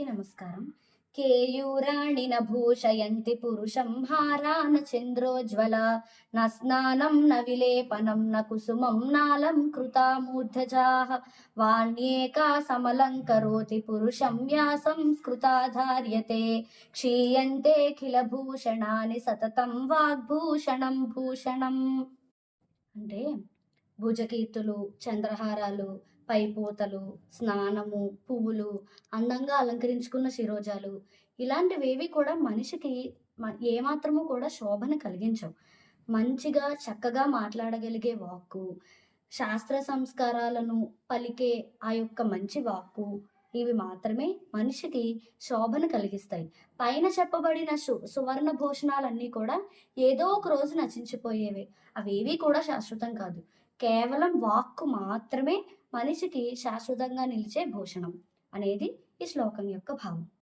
అందరికీ నమస్కారం. కేయూరాణి భూషయంతి పురుషం హారాన చంద్రోజ్వల న స్నానం న విలేపనం న కుసుమం నాలం కృతామూర్ధజా వాణ్యేకా సమలంకరోతి పురుషం వ్యాసం స్కృతాధార్యతే క్షీయంతే కిల భూషణాని సతతం వాగ్భూషణం భూషణం. అంటే భుజకీర్తులు చంద్రహారాలు పైపోతలు స్నానము పువ్వులు అందంగా అలంకరించుకున్న శిరోజాలు. ఇలాంటివేవి కూడా మనిషికి మ- ఏమాత్రము కూడా శోభను కలిగించవు. మంచిగా చక్కగా మాట్లాడగలిగే వాక్కు శాస్త్ర సంస్కారాలను పలికే ఆ యొక్క మంచి వాక్కు ఇవి మాత్రమే మనిషికి శోభను కలిగిస్తాయి. పైన చెప్పబడిన సు సువర్ణ భూషణాలన్నీ కూడా ఏదో ఒక రోజు నచించిపోయేవే అవేవి కూడా శాశ్వతం కాదు. కేవలం వాక్కు మాత్రమే మనిషికి శాశ్వతంగా నిలిచే భూషణం అనేది ఈ శ్లోకం యొక్క భావం.